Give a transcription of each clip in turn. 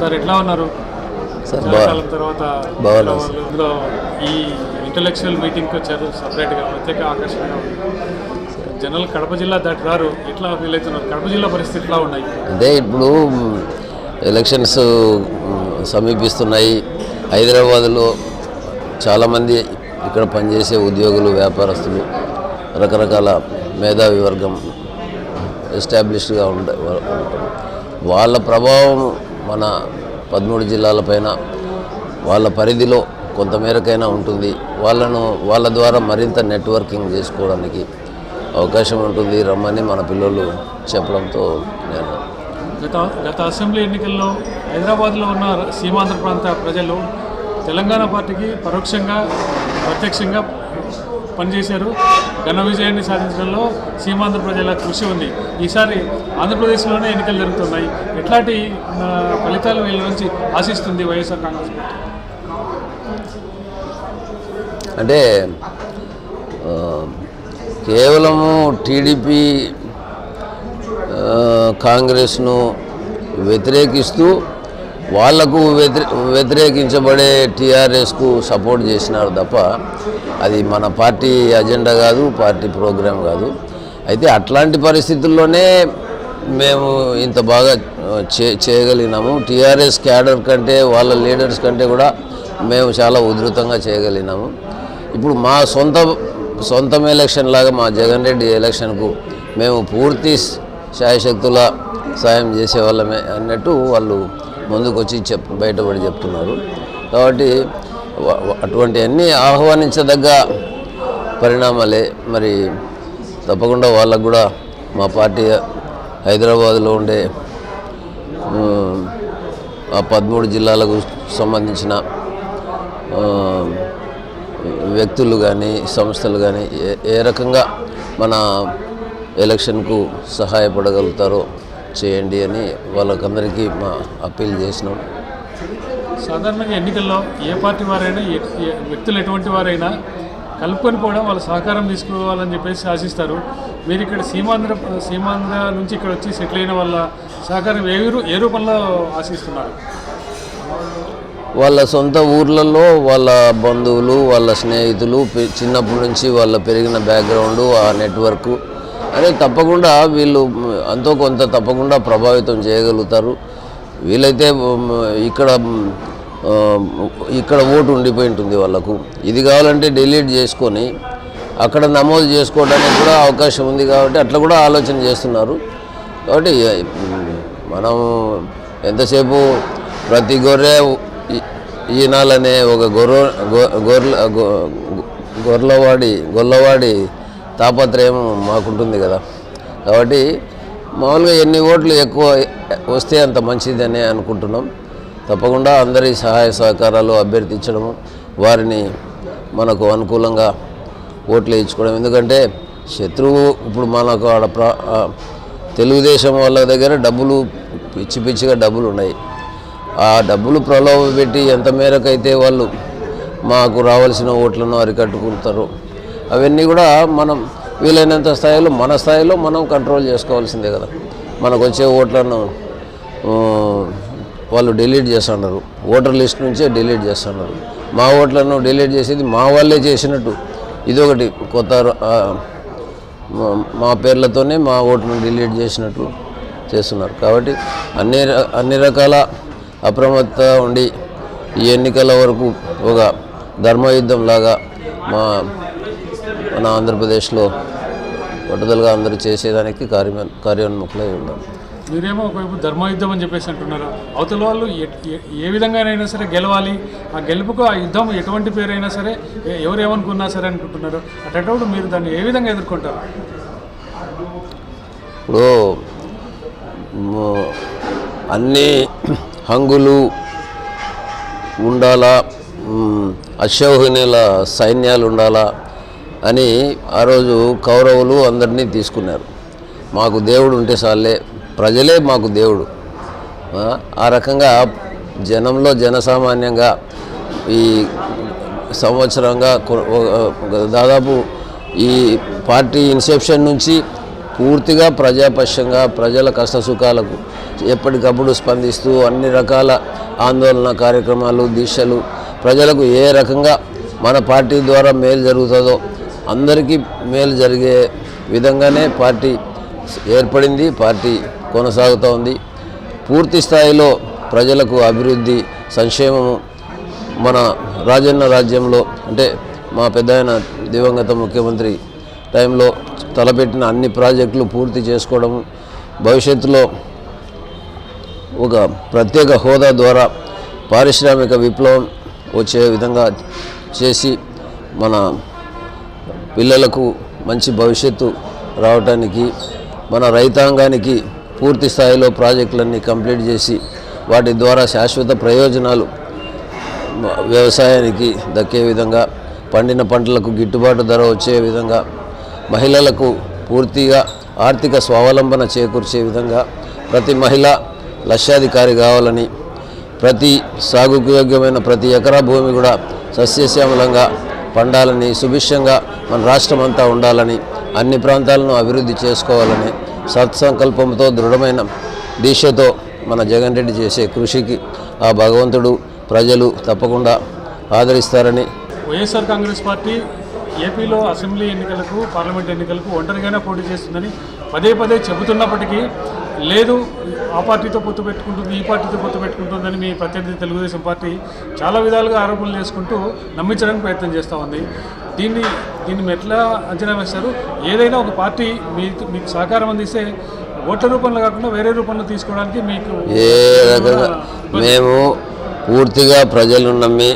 Sir ఎట్లా ఉన్నారు? Sir తర్వాత ఇందులో ఈ ఇంటలెక్చువల్ మీటింగ్కి వచ్చారు సపరేట్గా ప్రత్యేక ఆకర్షణగా ఉంది. జనరల్ కడప జిల్లా దాటి రారు ఎట్లా ఫీల్ అవుతున్నారు? కడప జిల్లా పరిస్థితి ఎట్లా ఉన్నాయి? అంటే ఇప్పుడు ఎలక్షన్స్ సమీపిస్తున్నాయి. హైదరాబాద్లో చాలామంది ఇక్కడ పనిచేసే ఉద్యోగులు వ్యాపారస్తులు రకరకాల మేధావి వర్గం ఎస్టాబ్లిష్డ్గా ఉండే వాళ్ళ ప్రభావం మన పదమూడు జిల్లాల పైన వాళ్ళ పరిధిలో కొంతమేరకైనా ఉంటుంది. వాళ్ళను వాళ్ళ ద్వారా మరింత నెట్వర్కింగ్ చేసుకోవడానికి అవకాశం ఉంటుంది. రమ్మని మన పిల్లలు చెప్పడంతో నేను గత గత అసెంబ్లీ ఎన్నికల్లో హైదరాబాద్లో ఉన్న సీమాంధ్ర ప్రాంత ప్రజలు తెలంగాణ పార్టీకి పరోక్షంగా ప్రత్యక్షంగా పనిచేశారు. ఘన విజయాన్ని సాధించడంలో సీమాంధ్ర ప్రజల కృషి ఉంది. ఈసారి ఆంధ్రప్రదేశ్లోనే ఎన్నికలు జరుగుతున్నాయి. ఎట్లాంటి ఫలితాలు వీళ్ళ నుంచి ఆశిస్తుంది వైఎస్ఆర్ కాంగ్రెస్ అంటే కేవలము టీడీపీ కాంగ్రెస్ను వ్యతిరేకిస్తూ వాళ్ళకు వ్యతిరే వ్యతిరేకించబడే టీఆర్ఎస్కు సపోర్ట్ చేసినారు తప్ప అది మన పార్టీ అజెండా కాదు పార్టీ ప్రోగ్రాం కాదు. అయితే అట్లాంటి పరిస్థితుల్లోనే మేము ఇంత బాగా చే చేయగలిగినాము. టీఆర్ఎస్ క్యాడర్ కంటే వాళ్ళ లీడర్స్ కంటే కూడా మేము చాలా ఉధృతంగా చేయగలిగినాము. ఇప్పుడు మా సొంత సొంతం ఎలక్షన్ లాగా మా జగన్ రెడ్డి ఎలక్షన్కు మేము పూర్తి శాయశక్తుల సాయం చేసేవాళ్ళమే అన్నట్టు వాళ్ళు ముందుకు వచ్చి చెప్ బయటపడి చెప్తున్నారు. కాబట్టి అటువంటి అన్నీ ఆహ్వానించదగ్గ పరిణామాలే. మరి తప్పకుండా వాళ్ళకు కూడా మా పార్టీ హైదరాబాద్లో ఉండే ఆ పదమూడు జిల్లాలకు సంబంధించిన వ్యక్తులు కానీ సంస్థలు కానీ ఏ ఏ రకంగా మన ఎలక్షన్కు సహాయపడగలుగుతారో చేయండి అని వాళ్ళకందరికీ మా అప్పీల్ చేసినాం. సాధారణంగా ఎన్నికల్లో ఏ పార్టీ వారైనా వ్యక్తులు ఎటువంటి వారైనా కలుపుకొని పోవడం వాళ్ళ సహకారం తీసుకోవాలని చెప్పేసి ఆశిస్తారు. మీరు ఇక్కడ సీమాంధ్ర సీమాంధ్ర నుంచి ఇక్కడ వచ్చి సెటిల్ అయిన వాళ్ళ సహకారం ఏ ఏ రూపంలో ఆశిస్తున్నారు? వాళ్ళ సొంత ఊర్లలో వాళ్ళ బంధువులు వాళ్ళ స్నేహితులు చిన్నప్పటి నుంచి వాళ్ళ పెరిగిన బ్యాక్గ్రౌండ్ ఆ నెట్వర్క్ అదే తప్పకుండా వీళ్ళు అంతో కొంత తప్పకుండా ప్రభావితం చేయగలుగుతారు. వీలైతే ఇక్కడ ఇక్కడ ఓటు ఉండిపోయి ఉంటుంది వాళ్ళకు. ఇది కావాలంటే డిలీట్ చేసుకొని అక్కడ నమోదు చేసుకోవడానికి కూడా అవకాశం ఉంది కాబట్టి అట్లా కూడా ఆలోచన చేస్తున్నారు. కాబట్టి మనం ఎంతసేపు ప్రతి గొర్రె ఈ- ఈనాలనే ఒక గొర్రె గొ- గొర్రెల గొర్రెలవాడి గొల్లవాడి తాపత్రయం మాకుంటుంది కదా. కాబట్టి మామూలుగా ఎన్ని ఓట్లు ఎక్కువ వస్తే అంత మంచిదని అనుకుంటున్నాం. తప్పకుండా అందరి సహాయ సహకారాలు అభ్యర్థించడము వారిని మనకు అనుకూలంగా ఓట్లు వేయించుకోవడం. ఎందుకంటే శత్రువు ఇప్పుడు మనకు ఆడ ప్రా తెలుగుదేశం వాళ్ళ దగ్గర డబ్బులు పిచ్చి పిచ్చిగా డబ్బులు ఉన్నాయి. ఆ డబ్బులు ప్రలోభ పెట్టి ఎంత మేరకు అయితే వాళ్ళు మాకు రావాల్సిన ఓట్లను అరికట్టుకుంటారు అవన్నీ కూడా మనం వీలైనంత స్థాయిలో మన స్థాయిలో మనం కంట్రోల్ చేసుకోవాల్సిందే కదా. మనకు వచ్చే ఓట్లను వాళ్ళు డిలీట్ చేస్తున్నారు. ఓటర్ లిస్ట్ నుంచే డిలీట్ చేస్తున్నారు. మా ఓట్లను డిలీట్ చేసేది మా వాళ్ళే చేసినట్టు. ఇదొకటి కొత్త మా- మా పేర్లతోనే మా ఓట్ను డిలీట్ చేసినట్టు చేస్తున్నారు. కాబట్టి అన్ని అన్ని రకాల అప్రమత్త ఉండి ఈ ఎన్నికల వరకు ఒక ధర్మయుద్ధంలాగా మా మన ఆంధ్రప్రదేశ్లో పట్టుదలగా అందరూ చేసేదానికి కార్య కార్యోన్ముఖులై ఉన్నాం మీరేమో ఒకవైపు ధర్మయుద్ధం అని చెప్పేసి అంటున్నారు. అవతల వాళ్ళు ఏ విధంగానైనా సరే గెలవాలి. ఆ గెలుపుకు ఆ యుద్ధం ఎటువంటి పేరైనా సరే ఎ- ఎవరు ఏమనుకున్నా సరే అనుకుంటున్నారు. అటువంటిప్పుడు మీరు దాన్ని ఏ విధంగా ఎదుర్కొంటారు? ఇప్పుడు అన్ని హంగులు ఉండాలా? అశోహనీయుల సైన్యాలు ఉండాలా? అని ఆ రోజు కౌరవులు అందరినీ తీసుకున్నారు. మాకు దేవుడు ఉంటే చాలే ప్రజలే మాకు దేవుడు. ఆ, రకంగా జనంలో జనసామాన్యంగా ఈ సంవత్సరంగా దాదాపు ఈ పార్టీ ఇన్సెప్షన్ నుంచి పూర్తిగా ప్రజాపక్షంగా ప్రజల కష్టసుఖాలకు ఎప్పటికప్పుడు స్పందిస్తూ అన్ని రకాల ఆందోళన కార్యక్రమాలు దీక్షలు ప్రజలకు ఏ రకంగా మన పార్టీ ద్వారా మేలు జరుగుతుందో అందరికీ మేలు జరిగే విధంగానే పార్టీ ఏర్పడింది పార్టీ కొనసాగుతూ ఉంది. పూర్తి స్థాయిలో ప్రజలకు అభివృద్ధి సంక్షేమము మన రాజన్న రాజ్యంలో అంటే మా పెద్ద దివంగత ముఖ్యమంత్రి టైంలో తలపెట్టిన అన్ని ప్రాజెక్టులు పూర్తి చేసుకోవడం భవిష్యత్తులో ఒక ప్రత్యేక హోదా ద్వారా పారిశ్రామిక విప్లవం వచ్చే విధంగా చేసి మన పిల్లలకు మంచి భవిష్యత్తు రావటానికి మన రైతాంగానికి పూర్తి స్థాయిలో ప్రాజెక్టులన్నీ కంప్లీట్ చేసి వాటి ద్వారా శాశ్వత ప్రయోజనాలు వ్యవసాయానికి దక్కే విధంగా పండిన పంటలకు గిట్టుబాటు ధర వచ్చే విధంగా మహిళలకు పూర్తిగా ఆర్థిక స్వావలంబన చేకూర్చే విధంగా ప్రతి మహిళ లక్షాధికారి కావాలని ప్రతి సాగుకు యోగ్యమైన ప్రతి ఎకరా భూమి కూడా సస్యశ్యామలంగా పండాలని సుభిక్షంగా మన రాష్ట్రం అంతా ఉండాలని అన్ని ప్రాంతాలను అభివృద్ధి చేసుకోవాలని సత్సంకల్పంతో దృఢమైన దీక్షతో మన జగన్ రెడ్డి చేసే కృషికి ఆ భగవంతుడు ప్రజలు తప్పకుండా ఆదరిస్తారని వైఎస్ఆర్ కాంగ్రెస్ పార్టీ ఏపీలో అసెంబ్లీ ఎన్నికలకు పార్లమెంట్ ఎన్నికలకు ఒంటరిగానే పోటీ చేస్తుందని పదే పదే చెబుతున్నప్పటికీ లేదు ఆ పార్టీతో పొత్తు పెట్టుకుంటుంది ఈ పార్టీతో పొత్తు పెట్టుకుంటుందని మీ ప్రత్యర్థి తెలుగుదేశం పార్టీ చాలా విధాలుగా ఆరోపణలు చేసుకుంటూ నమ్మించడానికి ప్రయత్నం చేస్తూ ఉంది. దీన్ని దీన్ని ఎట్లా అంచనా వేస్తారు? ఏదైనా ఒక పార్టీ మీ మీకు సహకారం అందిస్తే ఓట్ల రూపంలో కాకుండా వేరే రూపంలో తీసుకోవడానికి మీకు ఏ రకంగా? మేము పూర్తిగా ప్రజలు నమ్మి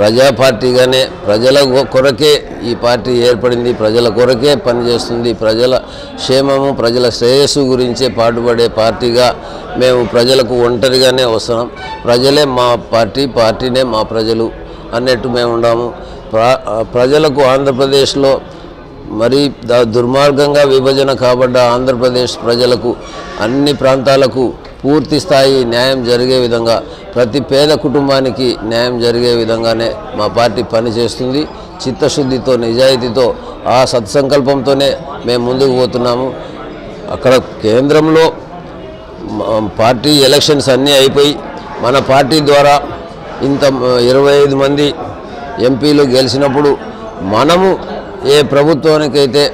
ప్రజా పార్టీగానే ప్రజల కొరకే ఈ పార్టీ ఏర్పడింది ప్రజల కొరకే పనిచేస్తుంది ప్రజల క్షేమము ప్రజల శ్రేయస్సు గురించే పాటుపడే పార్టీగా మేము ప్రజలకు ఒంటరిగానే వస్తున్నాం. ప్రజలే మా పార్టీ పార్టీనే మా ప్రజలు అన్నట్టు మేము ఉన్నాము. ప్రజలకు ఆంధ్రప్రదేశ్లో మరి ద- దుర్మార్గంగా విభజన కాబడ్డ ఆంధ్రప్రదేశ్ ప్రజలకు అన్ని ప్రాంతాలకు పూర్తి స్థాయి న్యాయం జరిగే విధంగా ప్రతి పేద కుటుంబానికి న్యాయం జరిగే విధంగానే మా పార్టీ పనిచేస్తుంది. చిత్తశుద్ధితో నిజాయితీతో ఆ సత్సంకల్పంతోనే మేము ముందుకు పోతున్నాము. అక్కడ కేంద్రంలో పార్టీ ఎలక్షన్స్ అన్నీ అయిపోయి మన పార్టీ ద్వారా ఇంత ఇరవై ఐదు మంది ఎంపీలు గెలిచినప్పుడు మనము ఏ ప్రభుత్వానికైతే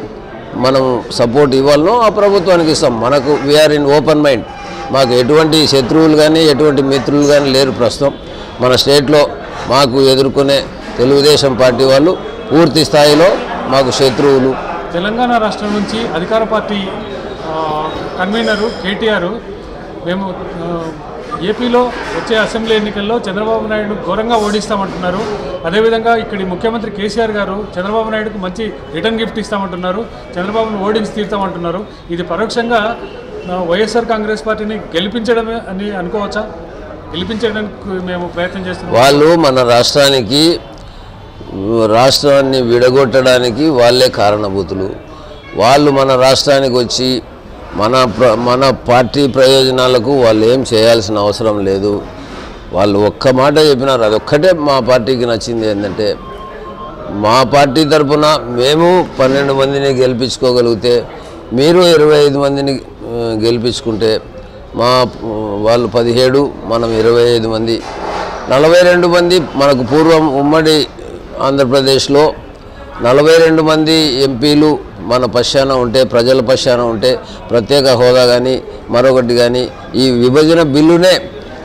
మనం సపోర్ట్ ఇవ్వాలనో ఆ ప్రభుత్వానికి ఇస్తాం. మనకు వీఆర్ ఇన్ ఓపెన్ మైండ్ మాకు ఎటువంటి శత్రువులు కానీ ఎటువంటి మిత్రులు కానీ లేరు ప్రస్తుతం. మన స్టేట్లో మాకు ఎదుర్కొనే తెలుగుదేశం పార్టీ వాళ్ళు పూర్తి స్థాయిలో మాకు శత్రువులు. తెలంగాణ రాష్ట్రం నుంచి అధికార పార్టీ కన్వీనరు కేటీఆర్ మేము ఏపీలో వచ్చే అసెంబ్లీ ఎన్నికల్లో చంద్రబాబు నాయుడు ఘోరంగా ఓడిస్తామంటున్నారు. అదేవిధంగా ఇక్కడి ముఖ్యమంత్రి కేసీఆర్ గారు చంద్రబాబు నాయుడుకు మంచి రిటర్న్ గిఫ్ట్ ఇస్తామంటున్నారు. చంద్రబాబును ఓడించి తీర్తామంటున్నారు. ఇది పరోక్షంగా వైఎస్ఆర్ కాంగ్రెస్ పార్టీని గెలిపించడమే అని అనుకోవచ్చా? గెలిపించడానికి మేము ప్రయత్నం చేస్తున్నాం. వాళ్ళు మన రాష్ట్రానికి రాష్ట్రాన్ని విడగొట్టడానికి వాళ్ళే కారణభూతులు. వాళ్ళు మన రాష్ట్రానికి వచ్చి మన మన పార్టీ ప్రయోజనాలకు వాళ్ళు ఏం చేయాల్సిన అవసరం లేదు. వాళ్ళు ఒక్క మాట చెప్పినారు. అదొక్కటే మా పార్టీకి నచ్చింది ఏంటంటే మా పార్టీ తరపున మేము పన్నెండు మందిని గెలిపించుకోగలిగితే మీరు ఇరవై ఐదు మందిని గెలిపించుకుంటే మా వాళ్ళు పదిహేడు మనం ఇరవై ఐదు మంది. నలభై రెండు మంది మనకు పూర్వం ఉమ్మడి ఆంధ్రప్రదేశ్లో నలభై రెండు మంది ఎంపీలు మన పశ్చాన ఉంటే ప్రజల పశ్చాన ఉంటే ప్రత్యేక హోదా కానీ మరొకటి కానీ ఈ విభజన బిల్లునే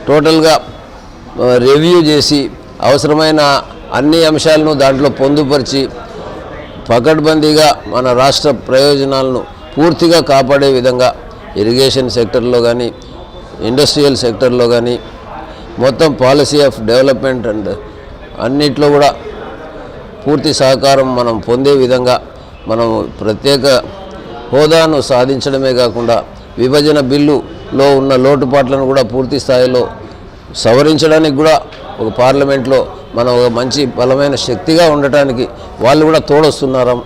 టోటల్గా రివ్యూ చేసి అవసరమైన అన్ని అంశాలను దాంట్లో పొందుపరిచి పకడ్బందీగా మన రాష్ట్ర ప్రయోజనాలను పూర్తిగా కాపాడే విధంగా ఇరిగేషన్ సెక్టర్లో కానీ ఇండస్ట్రియల్ సెక్టర్లో కానీ మొత్తం పాలసీ ఆఫ్ డెవలప్మెంట్ అండ్ అన్నిట్లో కూడా పూర్తి సహకారం మనం పొందే విధంగా మనం ప్రత్యేక హోదాను సాధించడమే కాకుండా విభజన బిల్లులో ఉన్న లోటుపాట్లను కూడా పూర్తి స్థాయిలో సవరించడానికి కూడా ఒక పార్లమెంట్లో మనం ఒక మంచి బలమైన శక్తిగా ఉండటానికి వాళ్ళు కూడా తోడొస్తున్నారు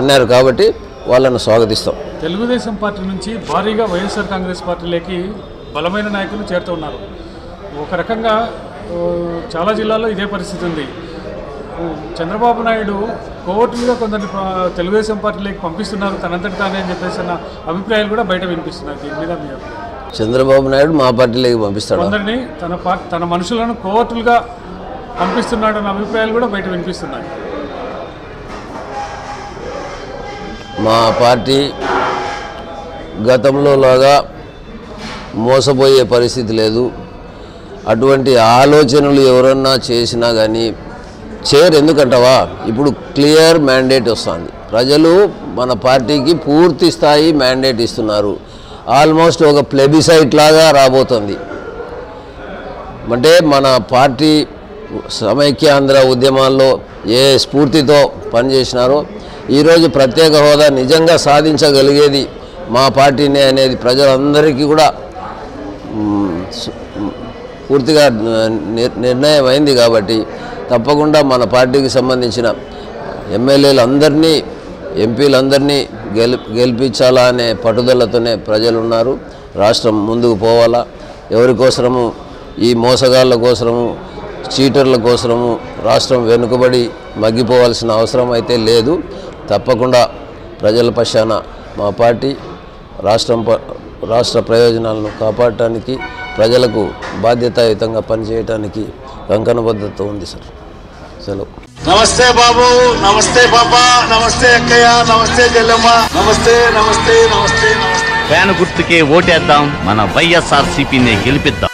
అన్నారు కాబట్టి వాళ్ళను స్వాగతిస్తాం. తెలుగుదేశం పార్టీ నుంచి భారీగా వైఎస్ఆర్ కాంగ్రెస్ పార్టీలోకి బలమైన నాయకులు చేరుతూ ఉన్నారు. ఒక రకంగా చాలా జిల్లాల్లో ఇదే పరిస్థితి ఉంది. చంద్రబాబు నాయుడు కోర్టుగా కొందరిని తెలుగుదేశం పార్టీలోకి పంపిస్తున్నారు. తనంతటి తానే అని చెప్పేసి అన్న అభిప్రాయాలు కూడా బయట వినిపిస్తున్నాయి. దీని మీద మీ చంద్రబాబు నాయుడు మా పార్టీలోకి పంపిస్తాడు? కొందరిని తన పార్టీ తన మనుషులను కోర్టులుగా పంపిస్తున్నాడన్న అభిప్రాయాలు కూడా బయట వినిపిస్తున్నాయి. మా పార్టీ గతంలో లాగా మోసపోయే పరిస్థితి లేదు. అటువంటి ఆలోచనలు ఎవరన్నా చేసినా కానీ చేయరు ఎందుకంటవా? ఇప్పుడు క్లియర్ మ్యాండేట్ వస్తుంది. ప్రజలు మన పార్టీకి పూర్తి స్థాయి మ్యాండేట్ ఇస్తున్నారు. ఆల్మోస్ట్ ఒక ప్లెబిసైట్ లాగా రాబోతుంది. అంటే మన పార్టీ సమైక్యాంధ్ర ఉద్యమాల్లో ఏ స్ఫూర్తితో పనిచేసినారో ఈరోజు ప్రత్యేక హోదా నిజంగా సాధించగలిగేది మా పార్టీనే అనేది ప్రజలందరికీ కూడా పూర్తిగా నిర్ణయం అయింది కాబట్టి తప్పకుండా మన పార్టీకి సంబంధించిన ఎమ్మెల్యేలందరినీ ఎంపీలందరినీ గెలి గెలిపించాలా అనే పట్టుదలతోనే ప్రజలు ఉన్నారు రాష్ట్రం ముందుకు పోవాలా. ఎవరి కోసరము? ఈ మోసగాళ్ళ కోసరము? చీటర్ల కోసరము? రాష్ట్రం వెనుకబడి మగ్గిపోవాల్సిన అవసరం అయితే లేదు. తప్పకుండా ప్రజల పక్షాన మా పార్టీ రాష్ట్రం ప- రాష్ట్ర ప్రయోజనాలను కాపాడటానికి ప్రజలకు బాధ్యతాయుతంగా పనిచేయటానికి కంకణబద్ధత ఉంది సార్. సెలవు. నమస్తే బాబు నమస్తే పాపా నమస్తే అక్కయ్య నమస్తే చెల్లెమ్మ నమస్తే నమస్తే నమస్తే నమస్తే. ఫ్యాన్ గుర్తుకే ఓటేద్దాం మన వైఎస్ఆర్ సిపిని గెలిపిద్దాం.